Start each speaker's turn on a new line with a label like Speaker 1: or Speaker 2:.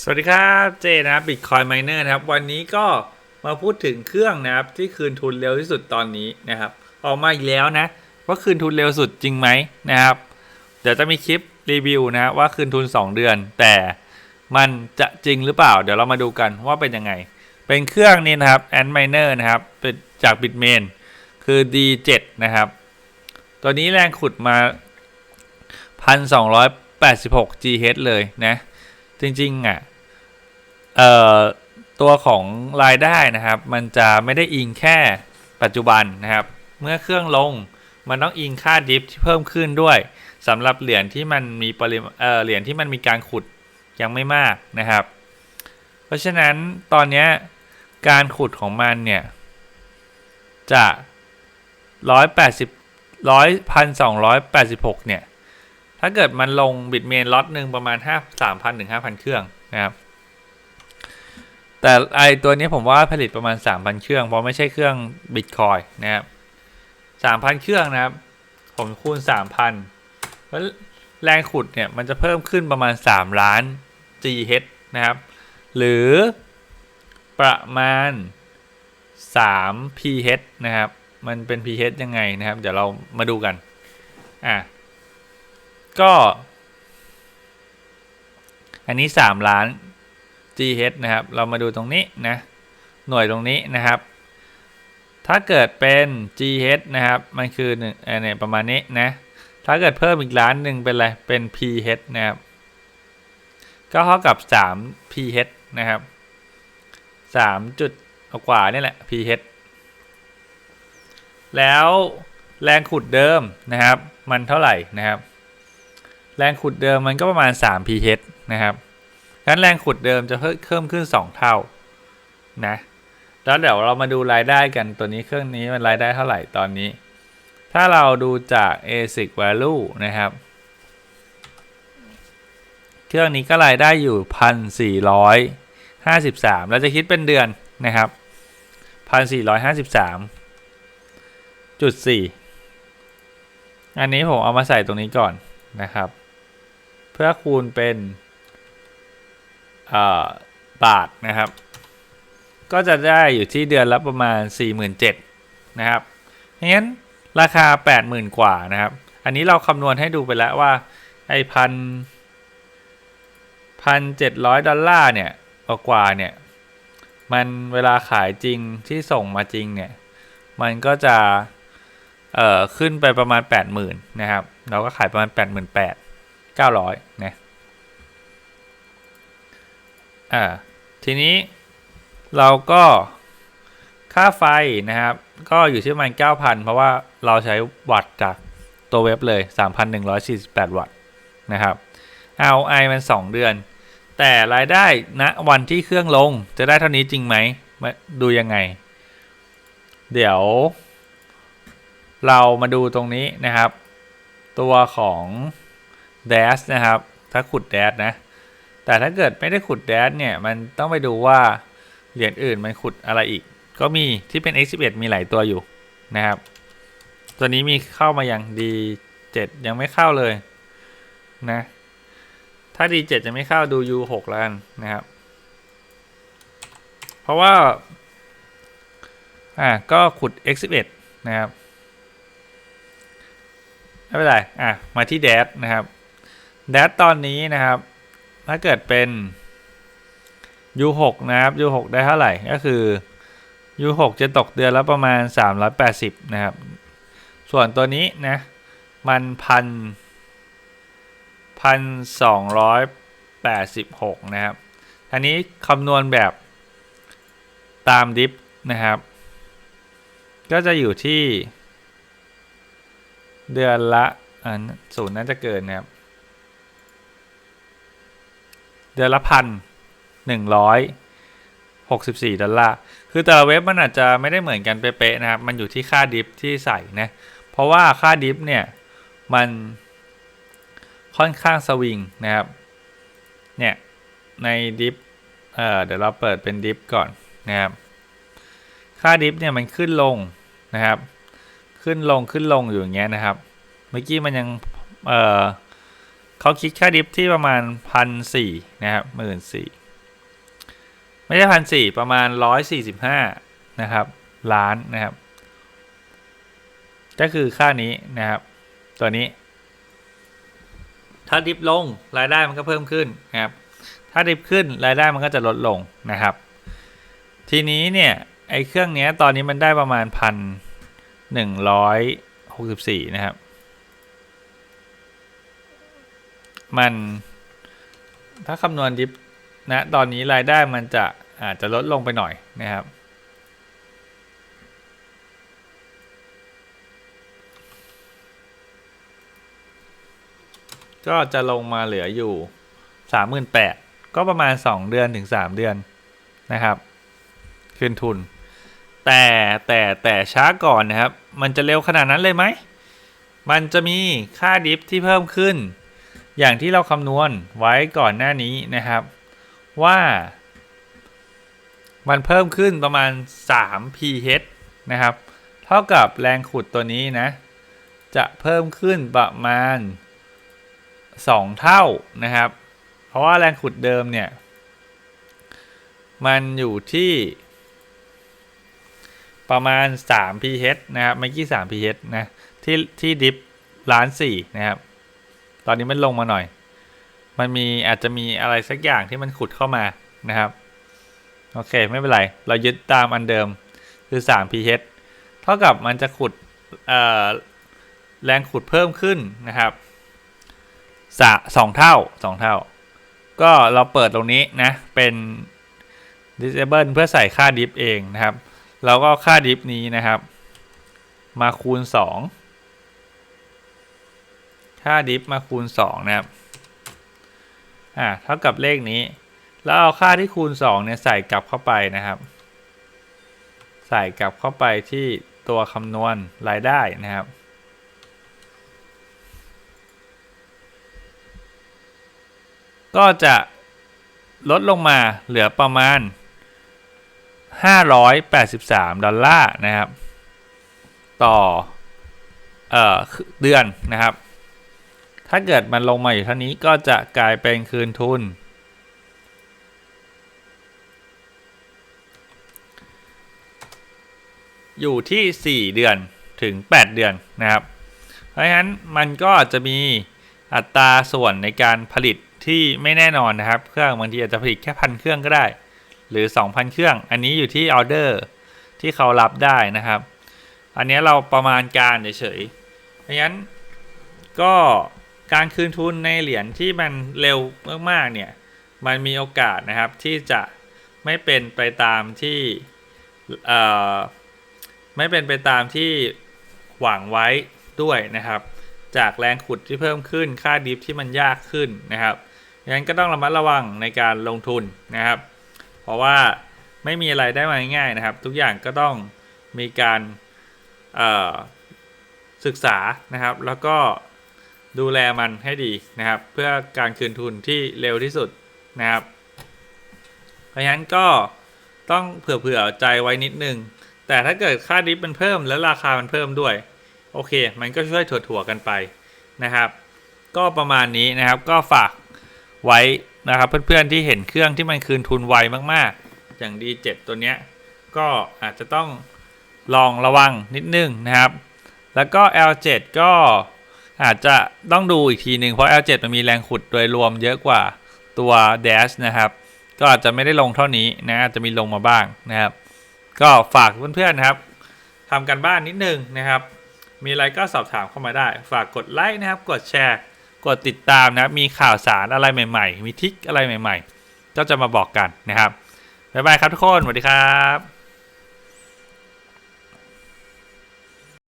Speaker 1: สวัสดีครับเจนะครับ Bitcoin Miner นะครับ วันนี้ก็มาพูดถึงเครื่องนะครับ ที่คืนทุนเร็วที่สุดตอนนี้นะครับ ออกมาอีกแล้วนะ ว่าคืนทุนเร็วสุดจริงไหมนะครับ เดี๋ยวจะมีคลิปรีวิวนะว่าคืนทุน 2 เดือน แต่มันจะจริงหรือเปล่า เดี๋ยวเรามาดูกันว่าเป็นยังไง เป็นเครื่องนี้นะครับ Ant Miner นะครับเป็นจาก Bitmain คือ D7 นะครับ ตัวนี้แรงขุดมา 1,286 GH เลยนะ จริงๆอะเอ่อตัวของรายได้นะครับ มันจะไม่ได้อิงแค่ปัจจุบันนะครับ เมื่อเครื่องลงมันต้องอิงค่าดิฟที่เพิ่มขึ้นด้วยสำหรับเหรียญที่มันมีปริมเอ่อเหรียญที่มันมีการขุดยังไม่มากนะครับ เพราะฉะนั้นตอนเนี้ยการขุดของมันเนี่ย จะร้อยแปดสิบร้อยพันสองร้อยแปดสิบหกเนี่ย ถ้าเกิดมันลงบิตเมนล็อตหนึ่งประมาณห้าสามพันถึงห้าพันเครื่องนะครับ แต่ไอตัวนี้ผมว่าผลิตประมาณสามพันเครื่อง เพราะไม่ใช่เครื่องบิตคอยนะครับสามพันเครื่องนะครับ ผมคูณสามพันเพราะแรงขุดเนี่ยมันจะเพิ่มขึ้นประมาณสามล้าน GH นะครับ หรือประมาณสาม PH นะครับ มันเป็น PH ยังไงนะครับ เดี๋ยวเรามาดูกัน อะ ก็ อันนี้ 3 ล้าน GH นะครับ เรามาดูตรงนี้นะ หน่วยตรงนี้นะครับ ถ้าเกิดเป็น GH นะครับ มันคือหนึ่งเนี่ยประมาณนี้นะ ถ้าเกิดเพิ่มอีกล้านหนึ่งเป็นอะไร เป็น PH นะครับ ก็เท่ากับ 3 PH นะครับ 3 จุดกว่านี่แหละ PH แล้วแรงขุดเดิมนะครับ มันเท่าไหร่นะครับ แรงขุดเดิมมันก็ประมาณ 3 pH นะครับงั้นแรงขุดเดิมจะเพิ่มขึ้น 2 เท่านะแล้วเดี๋ยวเรามาดูรายได้กันตัวนี้เครื่องนี้มันรายได้เท่าไหร่ตอนนี้ ถ้าเราดูจาก ASIC value นะครับ เครื่องนี้ก็รายได้อยู่ 1,453 เราจะคิดเป็นเดือนนะครับ 1,453.4 อันนี้ผมเอามาใส่ตรงนี้ก่อนนะครับ เพื่อคูณเป็นบาทนะครับ ก็จะได้อยู่ที่เดือนละประมาณ 47,000นะครับงั้นราคา 80,000 กว่านะครับ อันนี้เราคำนวณให้ดูไปแล้วว่าไอ้พันพันเจ็ดร้อยดอลลาร์เนี่ยกว่าเนี่ย มันเวลาขายจริงที่ส่งมาจริงเนี่ย มันก็จะ เอ่อ ขึ้นไปประมาณ 80,000นะครับ เราก็ขายประมาณ 88,000 900นะอ่าทีนี้เราก็ค่าไฟนะครับ ก็อยู่ที่ประมาณ9,000 เพราะว่าเราใช้วัตต์จากตัวเว็บเลย 3,148 วัตต์นะครับ ROI มัน 2 เดือน แต่รายได้ณนะวันที่เครื่องลงจะได้เท่านี้จริงไหมมาดูยังไง เดี๋ยว เรามาดูตรงนี้นะครับ ตัวของ dash นะครับ ถ้าขุด dash นะ แต่ถ้าเกิดไม่ได้ขุด dash เนี่ย มันต้องไปดูว่า เหรียญอื่นมันขุดอะไรอีก ก็มีที่เป็น x11 มีหลายตัวอยู่นะครับ ตัวนี้มีเข้ามาอย่าง d7 ยังไม่เข้าเลยนะ ถ้า d7 จะไม่เข้าดู u6 แล้วกันนะครับ เพราะว่า อ่าก็ขุด x11 นะครับไม่เป็นไร อะ มาที่แดดนะครับ แดดตอนนี้นะครับ ถ้าเกิดเป็น U6 นะครับ U6 ได้เท่าไหร่ก็คือ U6 จะตกเดือนละประมาณ 380 นะครับ ส่วนตัวนี้นะ มันพันพันสองร้อยแปดสิบหกนะครับ อันนี้คำนวณแบบตามดิฟนะครับ ก็จะอยู่ที่ เดือนละอันศูนย์น่าจะเกินนะครับ เดือนละพันหนึ่งร้อยหกสิบสี่ดอลลาร์คือแต่ละเว็บมันอาจจะไม่ได้เหมือนกันเป๊ะๆนะครับ มันอยู่ที่ค่าดิฟที่ใส่นะเพราะว่าค่าดิฟเนี่ย มันค่อนข้างสวิงนะครับ เนี่ยในดิฟเอ่อเดี๋ยวเราเปิดเป็นดิฟก่อนนะครับ ค่าดิฟเนี่ยมันขึ้นลงนะครับ ขึ้นลงขึ้นลงอยู่อย่างเงี้ยนะครับ เมื่อกี้มันยังเออ เขาคิดค่าดิฟที่ประมาณพันสี่นะครับหมื่นสี่ไม่ใช่พันสี่ประมาณร้อยสี่สิบห้านะครับล้านนะครับ ก็คือค่านี้นะครับ ตัวนี้ ถ้าดิฟลงรายได้มันก็เพิ่มขึ้นนะครับ ถ้าดิฟขึ้นรายได้มันก็จะลดลงนะครับ ทีนี้เนี่ยไอ้เครื่องเนี้ยตอนนี้มันได้ประมาณพันหนึ่งร้อยหกสิบสี่นะครับ มัน ถ้าคำนวณดิฟนะตอนนี้รายได้มันจะอาจจะลดลงไปหน่อยนะครับก็จะลงมาเหลืออยู่สามหมื่นแปดก็ประมาณสองเดือนถึงสามเดือนนะครับคืนทุน แต่แต่แต่ช้าก่อนนะครับ มันจะเร็วขนาดนั้นเลยไหม มันจะมีค่าดิฟที่เพิ่มขึ้น อย่างที่เราคำนวณไว้ก่อนหน้านี้นะครับ ว่า มันเพิ่มขึ้นประมาณ 3 pH นะครับ เท่ากับแรงขุดตัวนี้นะ จะเพิ่มขึ้นประมาณ 2 เท่านะครับ เพราะว่าแรงขุดเดิมเนี่ย มันอยู่ที่ ประมาณ 3 pH นะครับ ไม่กี่3 pH นะ ที่ที่ดิฟล้านสี่นะครับ ตอนนี้มันลงมาหน่อย มันมีอาจจะมีอะไรสักอย่างที่มันขุดเข้ามานะครับ โอเค ไม่เป็นไร เรายึดตามอันเดิมคือ 3 pH เท่ากับมันจะขุดแรงขุดเพิ่มขึ้นนะครับสสองเท่าสองเท่า ก็เราเปิดตรงนี้นะ เป็น disable เพื่อใส่ค่าดิฟเองนะครับเราก็ค่าดิฟนี้นะครับ มาคูณ 2 ค่าดิฟมาคูณ 2 นะครับ อ่า เท่ากับเลขนี้ แล้วเอาค่าที่คูณ 2 เนี่ย ใส่กลับเข้าไปนะครับ ใส่กลับเข้าไปที่ตัวคำนวณรายได้นะครับก็จะลดลงมาเหลือประมาณ 583 ดอลลาร์นะครับ ต่อเอ่อเดือนนะครับ ถ้าเกิดมันลงมาอยู่เท่านี้ก็จะกลายเป็นคืนทุน อยู่ที่ 4 เดือนถึง 8 เดือนนะครับ เพราะฉะนั้นมันก็จะมีอัตราส่วนในการผลิตที่ไม่แน่นอนนะครับ เครื่องบางทีอาจจะผลิตแค่พันเครื่องก็ได้ หรือ 2,000 เครื่อง อันนี้อยู่ที่ออเดอร์ที่เขารับได้นะครับ อันนี้เราประมาณการเฉยๆเพราะฉะนั้นก็ การคืนทุนในเหรียญที่มันเร็วมากๆเนี่ยมันมีโอกาสนะครับที่จะไม่เป็นไปตามที่ไม่เป็นไปตามที่หวังไว้ด้วยนะครับ จากแรงขุดที่เพิ่มขึ้นค่าดิฟที่มันยากขึ้นนะครับดังนั้นก็ต้องระมัดระวังในการลงทุนนะครับ เพราะว่าไม่มีอะไรได้มาง่ายๆนะครับ ทุกอย่างก็ต้องมีการศึกษานะครับ แล้วก็ ดูแลมันให้ดีนะครับ เพื่อการคืนทุนที่เร็วที่สุดนะครับ เพราะฉะนั้นก็ต้องเผื่อๆใจไว้นิดนึง แต่ถ้าเกิดค่าดิฟมันเพิ่มแล้วราคามันเพิ่มด้วย โอเค มันก็ช่วยถั่วๆกันไปนะครับ ก็ประมาณนี้นะครับก็ฝากไว้นะครับ เพื่อนๆที่เห็นเครื่องที่มันคืนทุนไวมากๆ อย่าง D7 ตัวเนี้ยก็อาจจะต้องลองระวังนิดนึงนะครับ แล้วก็ L7 ก็ อาจจะต้องดูอีกทีหนึ่งเพราะ L7 มันมีแรงขุดโดยรวมเยอะกว่าตัว Dash นะครับ ก็อาจจะไม่ได้ลงเท่านี้นะอาจจะมีลงมาบ้างนะครับ ก็ฝากเพื่อนๆนะครับทำกันบ้านนิดนึงนะครับ มีอะไรก็สอบถามเข้ามาได้ ฝากกดไลค์นะครับ กดแชร์ กดติดตามนะครับมีข่าวสารอะไรใหม่ๆ มีทิกอะไรใหม่ ๆ ก็จะมาบอกกันนะครับบ๊ายบายครับทุกคนสวัสดีครับ